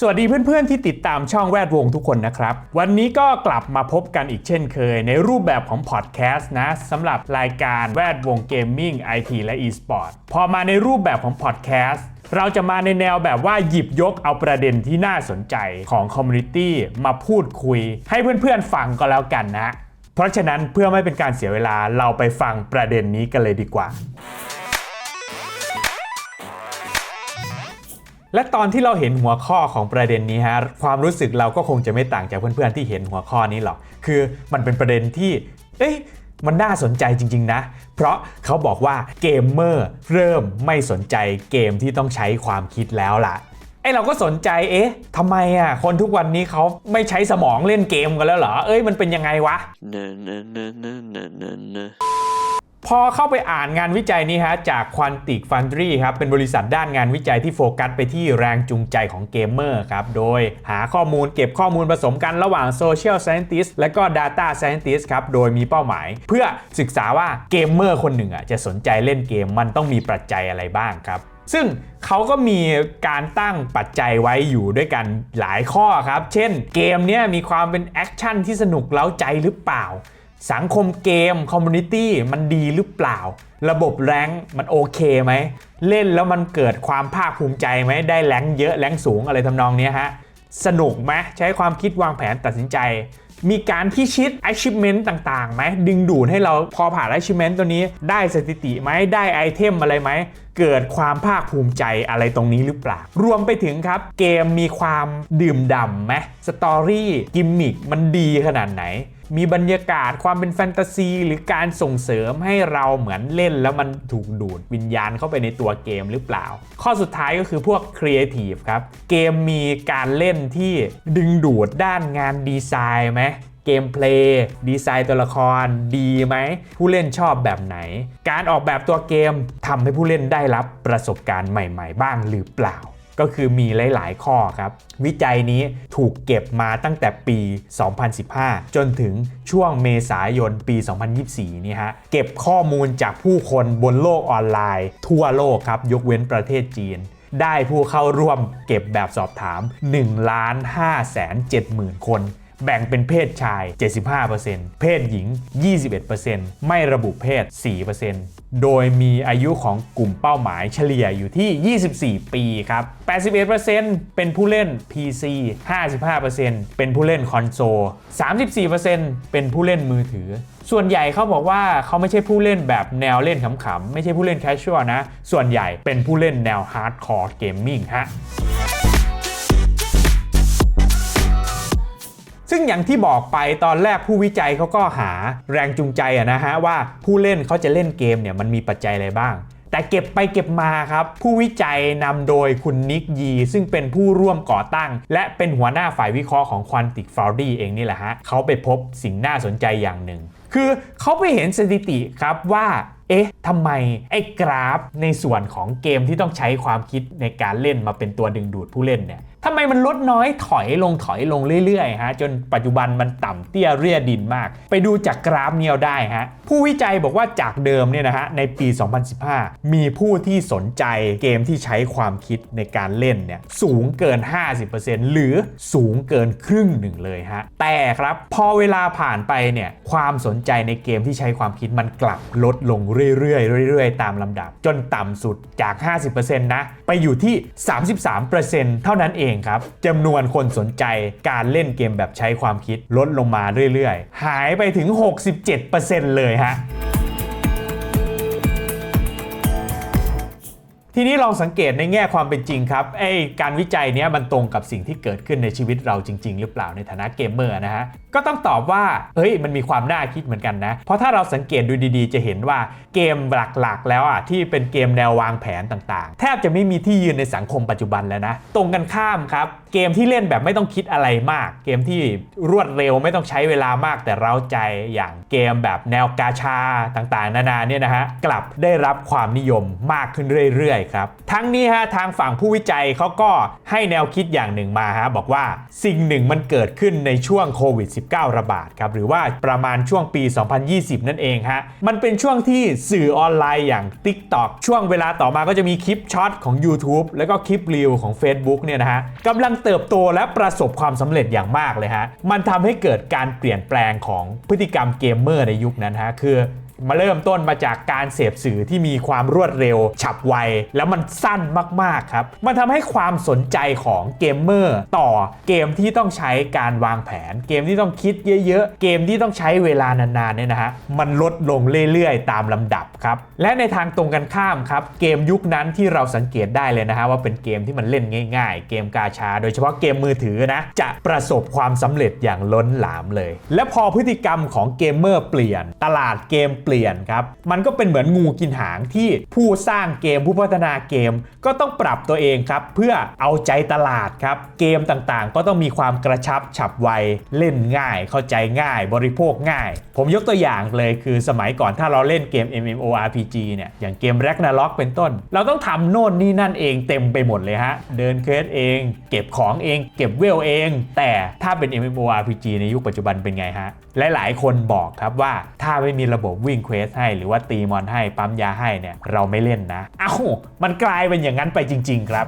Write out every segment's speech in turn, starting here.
สวัสดีเพื่อนๆที่ติดตามช่องแวดวงทุกคนนะครับ วันนี้ก็กลับมาพบกันอีกเช่นเคยในรูปแบบของพอดแคสต์นะสำหรับรายการแวดวงเกมมิ่งไอทีและ e-sport พอมาในรูปแบบของพอดแคสต์เราจะมาในแนวแบบว่าหยิบยกเอาประเด็นที่น่าสนใจของคอมมูนิตี้มาพูดคุย ให้เพื่อนๆฟังก็แล้วกันนะ เพราะฉะนั้นเพื่อไม่เป็นการเสียเวลาเราไปฟังประเด็นนี้กันเลยดีกว่า และตอนที่เราเห็นหัวข้อของประเด็นนี้ฮะความรู้สึกเราก็คงจะไม่ต่างจากเพื่อนๆที่เห็นหัวข้อนี้หรอก คือมันเป็นประเด็นที่ เอ๊ะมันน่าสนใจจริง ๆ นะ เพราะเขาบอกว่าเกมเมอร์เริ่มไม่สนใจเกมที่ต้องใช้ความคิดแล้วล่ะไอเราก็สนใจ เอ๊ะทำไมอะ คนทุกวันนี้เขาไม่ใช้สมองเล่นเกมกันแล้วเหรอ เอ้ย มันเป็นยังไงวะ พอเข้าไปอ่านงานวิจัยนี้ฮะจาก Quantic Foundry ครับเป็นบริษัทด้านงานวิจัยที่โฟกัสไปที่แรงจูงใจของเกมเมอร์ครับโดยหาข้อมูลเก็บข้อมูลผสมกันระหว่าง Social Scientist และก็ Data Scientist ครับโดยมีเป้าหมาย เพื่อศึกษาว่าเกมเมอร์คนหนึ่งอะจะสนใจเล่นเกมมันต้องมีปัจจัยอะไรบ้างครับซึ่งเขาก็มีการตั้งปัจจัยไว้อยู่ด้วยกันหลายข้อครับ เช่น เกมเนี้ยมีความเป็นแอคชั่นที่สนุกเล้าใจหรือเปล่า สังคมเกมคอมมูนิตี้มันดีหรือเปล่า ระบบแรงมันโอเคไหม เล่นแล้วมันเกิดความภาคภูมิใจไหม ได้แรงเยอะแรงสูงอะไรทำนองนี้ฮะ สนุกไหมใช้ความคิดวางแผนตัดสินใจ มีการพิชิต achievement ต่างๆไหม ดึงดูดให้เราพอผ่าน achievement ตัวนี้ ได้สถิติไหม ได้ไอเทมอะไรไหม เกิดความภาคภูมิใจอะไรตรงนี้หรือเปล่า รวมไปถึงครับ เกมมีความดื่มด่ำไหมสตอรี่กิมมิกมันดีขนาดไหน มีบรรยากาศความเป็นแฟนตาซี หรือการส่งเสริมให้เราเหมือนเล่นแล้วมันถูกดูดวิญญาณเข้าไปในตัวเกมหรือเปล่า ข้อสุดท้ายก็คือพวกครีเอทีฟครับ เกมมีการเล่นที่ดึงดูดด้านงานดีไซน์ไหมเกมเพลย์ดีไซน์ตัวละครดีไหม ผู้เล่นชอบแบบไหน การออกแบบตัวเกมทำให้ผู้เล่นได้รับประสบการณ์ใหม่ ๆ บ้างหรือเปล่า ก็คือมีหลาย ๆ ข้อครับ วิจัยนี้ถูกเก็บมาตั้งแต่ปี 2015 จนถึงช่วงเมษายนปี 2024 นี่ฮะ เก็บข้อมูลจากผู้คนบนโลกออนไลน์ ทั่วโลกครับ ยกเว้นประเทศจีน ได้ผู้เข้าร่วมเก็บแบบสอบถาม1ล้าน5แสน7หมื่นคนแบ่งเป็นเพศชาย 75%เพศหญิง 21%ไม่ระบุเพศ 4% โดยมีอายุของกลุ่มเป้าหมายเฉลี่ยอยู่ที่ 24 ปีครับ 81%เป็นผู้เล่น PC 55%เป็นผู้เล่นคอนโซล 34%เป็นผู้เล่นมือถือ ส่วนใหญ่เขาบอกว่าเขาไม่ใช่ผู้เล่นแบบแนวเล่นขำๆ ไม่ใช่ผู้เล่นแคชชวลนะ ส่วนใหญ่เป็นผู้เล่นแนวฮาร์ดคอร์เกมมิ่งฮะ ซึ่งอย่างที่บอกไปตอนแรกผู้วิจัยเขาก็หาแรงจูงใจอะนะฮะว่าผู้เล่นเขาจะเล่นเกมเนี่ยมันมีปัจจัยอะไรบ้าง แต่เก็บไปเก็บมาครับ ผู้วิจัยนำโดยคุณนิกยี ซึ่งเป็นผู้ร่วมก่อตั้ง และเป็นหัวหน้าฝ่ายวิเคราะห์ของ Quantic Foundry เองนี่แหละฮะเขาไปพบสิ่งน่าสนใจอย่างหนึ่ง คือเขาไปเห็นสถิติครับว่าเอ๊ะ ทำไมไอ้กราฟในส่วนของเกมที่ต้องใช้ความคิดในการเล่นมาเป็นตัวดึงดูดผู้เล่นเนี่ย ทำไมมันลดน้อยถอยลงถอยลงเรื่อยๆฮะจนปัจจุบันมันต่ำเตี้ยเรียดินมาก ไปดูจากกราฟเนียวได้ฮะผู้วิจัยบอกว่าจากเดิมเนี่ยนะฮะในปี 2015 มีผู้ที่สนใจเกมที่ใช้ความคิดในการเล่นเนี่ยสูงเกิน 50%หรือสูงเกินครึ่งหนึ่งเลยฮะแต่ครับพอเวลาผ่านไปเนี่ยความสนใจในเกมที่ใช้ความคิดมันกลับลดลงเรื่อยๆเรื่อยๆ ตามลำดับ จนต่ำสุดจาก 50%นะไปอยู่ที่ 33%เท่านั้นเองครับจำนวนคนสนใจการเล่นเกมแบบใช้ความคิดลดลงมาเรื่อยๆ หายไปถึง 67%เลยฮะ ทีนี้ลองสังเกตในแง่ความเป็นจริงครับไอการวิจัยเนี้ยมันตรงกับสิ่งที่เกิดขึ้นในชีวิตเราจริง ๆ หรือเปล่าในฐานะเกมเมอร์นะฮะก็ต้องตอบว่าเฮ้ยมันมีความน่าคิดเหมือนกันนะ เพราะถ้าเราสังเกตดูดีๆ จะเห็นว่าเกมหลักๆ แล้วอะที่เป็นเกมแนววางแผนต่างๆ แทบจะไม่มีที่ยืนในสังคมปัจจุบันแล้วนะ ตรงกันข้ามครับ เกมที่เล่นแบบไม่ต้องคิดอะไรมาก เกมที่รวดเร็วไม่ต้องใช้เวลามากแต่เร้าใจอย่างเกมแบบแนวกาชาต่างๆ นานาเนี่ยนะฮะกลับได้รับความนิยมมากขึ้นเรื่อยๆครับทั้งนี้ฮะทางฝั่งผู้วิจัยเขาก็ให้แนวคิดอย่างหนึ่งมาฮะบอกว่าสิ่งหนึ่งมันเกิดขึ้นในช่วงโควิด -19 ระบาดครับหรือว่าประมาณช่วงปี 2020 นั่นเองฮะมันเป็นช่วงที่สื่อออนไลน์อย่าง TikTok ช่วงเวลาต่อมาก็จะมีคลิปช็อตของ YouTube แล้วก็คลิปรีวของ Facebook เนี่ยนะฮะกำลังเติบโตและประสบความสำเร็จอย่างมากเลยฮะ มันทำให้เกิดการเปลี่ยนแปลงของพฤติกรรมเกมเมอร์ในยุคนั้นฮะ คือ มาเริ่มต้นมาจากการเสพสื่อที่มีความรวดเร็ว ฉับไว แล้วมันสั้นมากๆครับ มันทำให้ความสนใจของเกมเมอร์ต่อเกมที่ต้องใช้การวางแผน เกมที่ต้องคิดเยอะๆ เกมที่ต้องใช้เวลานานๆเนี่ยนะฮะมันลดลงเรื่อยๆ ตามลำดับครับ และในทางตรงกันข้ามครับ เกมยุคนั้นที่เราสังเกตได้เลยนะฮะว่าเป็นเกมที่มันเล่นง่าย ๆ เกมกาชา โดยเฉพาะเกมมือถือนะจะประสบความสำเร็จอย่างล้นหลามเลย และพอพฤติกรรมของเกมเมอร์เปลี่ยนตลาดเกมเปลี่ยนครับ มันก็เป็นเหมือนงูกินหางที่ผู้สร้างเกมผู้พัฒนาเกมก็ต้องปรับตัวเองครับ เพื่อเอาใจตลาดครับ เกมต่างๆ ก็ต้องมีความกระชับฉับไวเล่นง่าย เข้าใจง่าย บริโภคง่าย ผมยกตัวอย่างเลยคือสมัยก่อนถ้าเราเล่นเกม MMORPG เนี่ยอย่างเกม Ragnarok เป็นต้น เราต้องทำโน่นนี่นั่นเองเต็มไปหมดเลยฮะเดินเควสเอง เก็บของเอง เก็บเวลเอง แต่ถ้าเป็น MMORPG ในยุคปัจจุบันเป็นไงฮะหลายๆ คนบอกครับว่าถ้าไม่มีระบบวิ่งเควสให้หรือว่าตีมอนให้ปั๊มยาให้เนี่ยเราไม่เล่นนะ เอ้ามันกลายเป็นอย่างนั้นไปจริง ๆ ครับ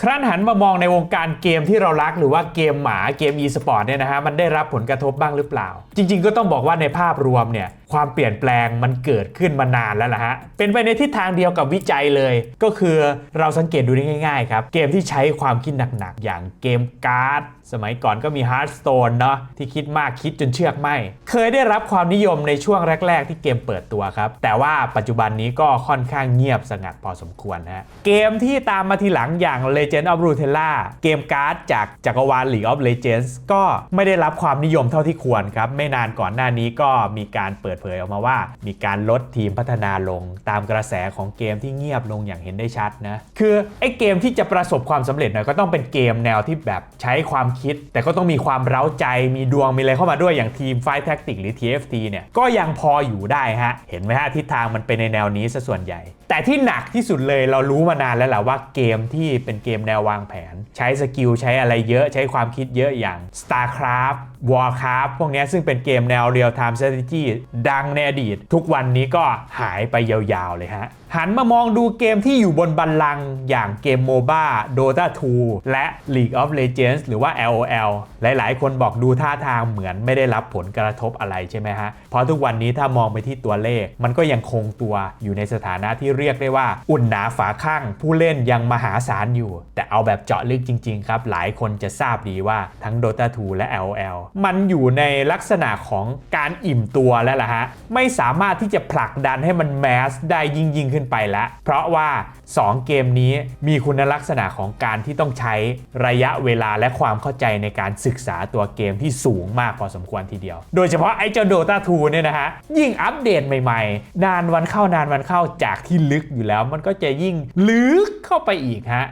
ครั้นหันมามองในวงการเกมที่เรารักหรือว่าเกมหมาเกม e-sport เนี่ยนะฮะมันได้รับผลกระทบบ้างหรือเปล่า จริง ๆ ก็ต้องบอกว่าในภาพรวมเนี่ยความเปลี่ยนแปลงมันเกิดขึ้นมานานแล้วล่ะฮะ เป็นไปในทิศทางเดียวกับวิจัยเลย ก็คือเราสังเกตดูได้ง่ายๆครับ เกมที่ใช้ความคิดหนักๆ อย่างเกมการ์ด สมัยก่อนก็มี Hearthstone เนาะที่คิดมากคิดจนเชือกไหมเคยได้รับความนิยมในช่วงแรก ๆ ที่เกมเปิดตัวครับ แต่ว่าปัจจุบันนี้ก็ค่อนข้างเงียบสงัดพอสมควรนะฮะเกมที่ตามมาทีหลังอย่าง Legend of Runeterra เกมการ์ดจากจักรวาล League of Legends ก็ไม่ได้รับความนิยมเท่าที่ควรครับไม่นานก่อนหน้านี้ก็มีการเปิดเผยออกมาว่า มีการลดทีมพัฒนาลง ตามกระแสของเกมที่เงียบลงอย่างเห็นได้ชัดนะคือไอ้เกมที่จะประสบความสำเร็จเนี่ยก็ต้องเป็นเกมแนวที่แบบใช้ความคิด แต่ก็ต้องมีความเร้าใจมีดวงมีอะไรเข้ามาด้วยอย่างทีม Fight Tactic หรือ TFT เนี่ยก็ยังพออยู่ได้ฮะเห็นไหมฮะทิศทางมันเป็นในแนวนี้ซะส่วนใหญ่แต่ที่หนักที่สุดเลยเรารู้มานานแล้วแหละว่าเกมที่เป็นเกมแนววางแผน ใช้สกิลใช้อะไรเยอะใช้ความคิดเยอะอย่าง StarCraft Warcraft พวกนี้ซึ่งเป็นเกมแนว Real Time Strategy ดังในอดีต ทุกวันนี้ก็หายไปยาวๆเลยฮะ หันมามองดูเกมที่อยู่บนบัลลังก์อย่างเกม MOBA Dota 2 และ League of Legends หรือว่า LOL หลายๆ คนบอกดูท่าทางเหมือนไม่ได้รับผลกระทบอะไรใช่ไหมฮะ เพราะทุกวันนี้ถ้ามองไปที่ตัวเลข มันก็ยังคงตัวอยู่ในสถานะที่เรียกได้ว่า อุ่นหนาฝาข้างผู้เล่นยังมหาศาลอยู่ แต่เอาแบบเจาะลึกจริง ๆ ครับ หลายคนจะทราบดีว่าทั้ง Dota 2 และ LOL มันอยู่ในลักษณะของการอิ่มตัวแล้วล่ะฮะไม่สามารถที่จะผลักดันให้มันแมสได้ยิ่งยิ่งขึ้นไปแล้วเพราะว่า 2 เกมนี้มีคุณลักษณะของการที่ต้องใช้ระยะเวลาและความเข้าใจในการศึกษาตัวเกมที่สูงมากพอสมควรทีเดียว โดยเฉพาะไอ้เจ้า Dota 2เนี่ยนะฮะ ยิ่งอัปเดตใหม่ๆ นานวันเข้านานวันเข้าจากที่ลึกอยู่แล้ว มันก็จะยิ่งลึกเข้าไปอีกฮะ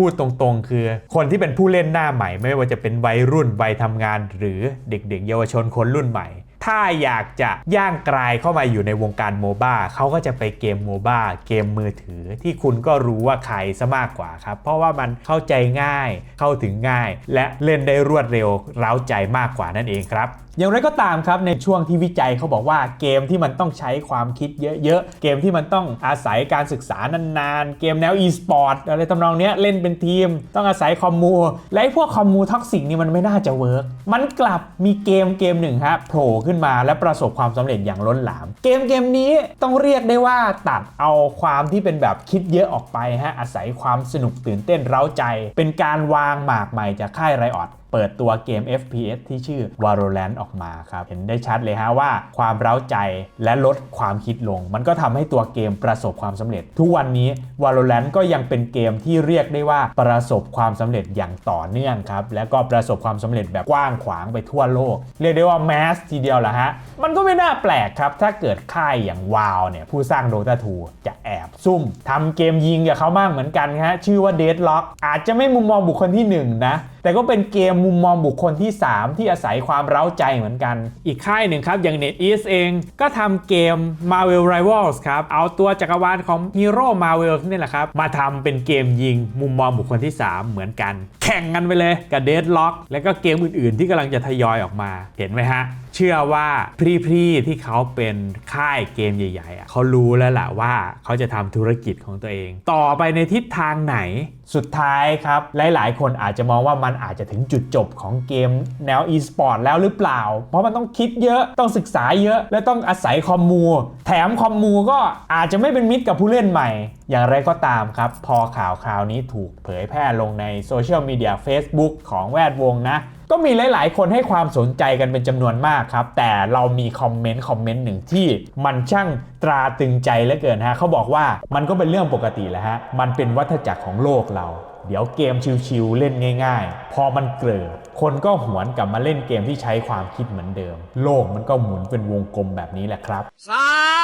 พูดตรงๆ คือคนที่เป็นผู้เล่นหน้าใหม่ ไม่ว่าจะเป็นวัยรุ่นวัยทำงาน หรือเด็กๆ เยาวชนคนรุ่นใหม่ ถ้าอยากจะย่างกลายเข้ามาอยู่ในวงการโมบ้าเขาก็จะไปเกมโมบ้าเกมมือถือที่คุณก็รู้ว่าใครซะมากกว่าครับ เพราะว่ามันเข้าใจง่าย เข้าถึงง่าย และเล่นได้รวดเร็ว เร้าใจมากกว่านั่นเองครับ อย่างไรก็ตามครับในช่วงที่วิจัยเขาบอกว่าเกมที่มันต้องใช้ความคิดเยอะๆ เกมที่มันต้องอาศัยการศึกษานานๆ เกมแนว e-sport อะไรทำนองเนี้ยเล่นเป็นทีม ต้องอาศัยคอมมู และพวกคอมมูท็อกซิกนี่มันไม่น่าจะเวิร์กมันกลับมีเกมเกมหนึ่งฮะโผล่ขึ้นมาและประสบความสำเร็จอย่างล้นหลาม เกมเกมนี้ต้องเรียกได้ว่าตัดเอาความที่เป็นแบบคิดเยอะออกไปฮะอาศัยความสนุกตื่นเต้นเร้าใจ เป็นการวางหมากใหม่จากค่ายไรออด เปิดตัวเกม FPS ที่ชื่อ Valorant ออกมาครับ เห็นได้ชัดเลยฮะว่าความเร้าใจและลดความคิดลง มันก็ทำให้ตัวเกมประสบความสำเร็จ ทุกวันนี้ Valorant ก็ยังเป็นเกมที่เรียกได้ว่าประสบความสำเร็จอย่างต่อเนื่องครับ และก็ประสบความสำเร็จแบบกว้างขวางไปทั่วโลก เรียกได้ว่าแมสทีเดียวละฮะ มันก็ไม่น่าแปลกครับ ถ้าเกิดค่ายอย่างวาวเนี่ยผู้สร้าง Dota 2จะแอบซุ่มทำเกมยิงกับเขาบ้างเหมือนกันฮะชื่อว่า Deadlock อาจจะไม่มุมมองบุคคลที่หนึ่งนะ แต่ก็เป็นเกมมุมมองบุคคลที่ 3 ที่อาศัยความเร้าใจเหมือนกัน อีกค่ายหนึ่งครับอย่าง NetEase เองก็ทำเกม Marvel Rivals ครับ เอาตัวจักรวาลของฮีโร่ Marvel นี่แหละครับ มาทำเป็นเกมยิงมุมมองบุคคลที่ 3 เหมือนกัน แข่งกันไปเลยกับ Deadlock แล้วก็เกมอื่นๆ ที่กำลังจะทยอยออกมาเห็นไหมฮะเชื่อว่าพรีๆที่เขาเป็นค่ายเกมใหญ่ๆอะเขารู้แล้วแหละว่าเขาจะทำธุรกิจของตัวเอง ต่อไปในทิศทางไหนสุดท้ายครับหลายๆ คนอาจจะมองว่ามันอาจจะถึงจุดจบของเกมแนว e-sport แล้วหรือเปล่า เพราะมันต้องคิดเยอะต้องศึกษาเยอะ และต้องอาศัยคอมมู แถมคอมมูก็อาจจะไม่เป็นมิตรกับผู้เล่นใหม่ อย่างไรก็ตามครับ พอข่าวคราวนี้ถูกเผยแพร่ลงในโซเชียลมีเดีย Facebook ของแวดวงนะก็มีหลาย ๆ คนให้ความสนใจกันเป็นจำนวนมากครับ แต่เรามีคอมเมนต์คอมเมนต์หนึ่งที่มันช่างตราตึงใจเหลือเกินฮะเขาบอกว่ามันก็เป็นเรื่องปกติแหละฮะ มันเป็นวัฏจักรของโลกเรา เดี๋ยวเกมชิวๆเล่นง่าย ๆ พอมันเกลือคนก็หวนกลับมาเล่นเกมที่ใช้ความคิดเหมือนเดิม โลกมันก็หมุนเป็นวงกลมแบบนี้แหละครับสา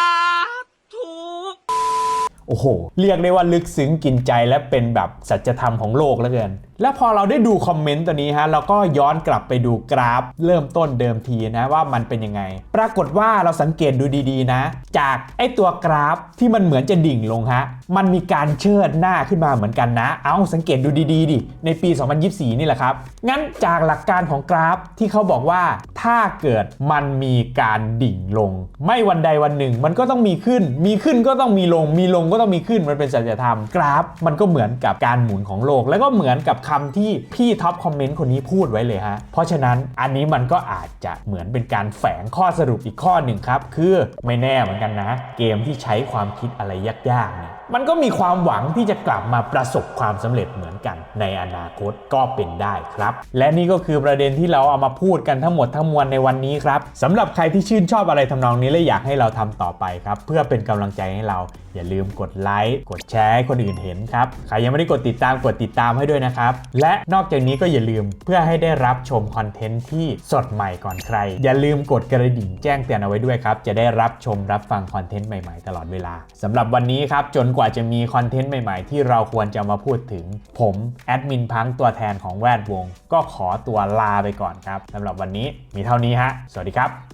โอ้โห เรียกได้ว่าลึกซึ้งกินใจและเป็นแบบสัจธรรมของโลกเหลือเกิน แล้วพอเราได้ดูคอมเมนต์ตัวนี้ฮะ เราก็ย้อนกลับไปดูกราฟ เริ่มต้นเดิมทีนะว่ามันเป็นยังไง ปรากฏว่าเราสังเกตดูดีๆนะ จากไอตัวกราฟที่มันเหมือนจะดิ่งลงฮะ มันมีการเชิดหน้าขึ้นมาเหมือนกันนะ เอาสังเกตดูดีๆดิ ในปี 2024 นี่แหละครับ งั้นจากหลักการของกราฟที่เขาบอกว่าถ้าเกิดมันมีการดิ่งลง ไม่วันใดวันหนึ่ง มันก็ต้องมีขึ้น มีขึ้นก็ต้องมีลง มีลงก็ต้องมีขึ้นมันเป็นสัจธรรมกราฟ มันก็เหมือนกับการหมุนของโลก แล้วก็เหมือนกับคำที่พี่ท็อปคอมเมนต์คนนี้พูดไว้เลยฮะ เพราะฉะนั้นอันนี้มันก็อาจจะเหมือนเป็นการแฝงข้อสรุปอีกข้อหนึ่งครับ คือไม่แน่เหมือนกันนะ เกมที่ใช้ความคิดอะไรยากๆเนี่ยมันก็มีความหวังที่จะกลับมาประสบความสำเร็จเหมือนกัน ในอนาคตก็เป็นได้ครับ และนี่ก็คือประเด็นที่เราเอามาพูดกันทั้งหมดทั้งมวลในวันนี้ครับสำหรับใครที่ชื่นชอบอะไรทำนองนี้และอยากให้เราทำต่อไปครับ เพื่อเป็นกำลังใจให้เรา อย่าลืมกดไลค์กดแชร์ให้คนอื่นเห็นครับใครยังไม่ได้กดติดตามกดติดตามให้ด้วยนะครับ และนอกจากนี้ก็อย่าลืมเพื่อให้ได้รับชมคอนเทนต์ที่สดใหม่ก่อนใคร อย่าลืมกดกระดิ่งแจ้งเตือนเอาไว้ด้วยครับ จะได้รับชมรับฟังคอนเทนต์ใหม่ๆ ตลอดเวลาสำหรับวันนี้ครับจนกว่าจะมีคอนเทนต์ใหม่ๆ ที่เราควรจะมาพูดถึง ผมแอดมินพังตัวแทนของแวดวง ก็ขอตัวลาไปก่อนครับสำหรับวันนี้มีเท่านี้ฮะสวัสดีครับ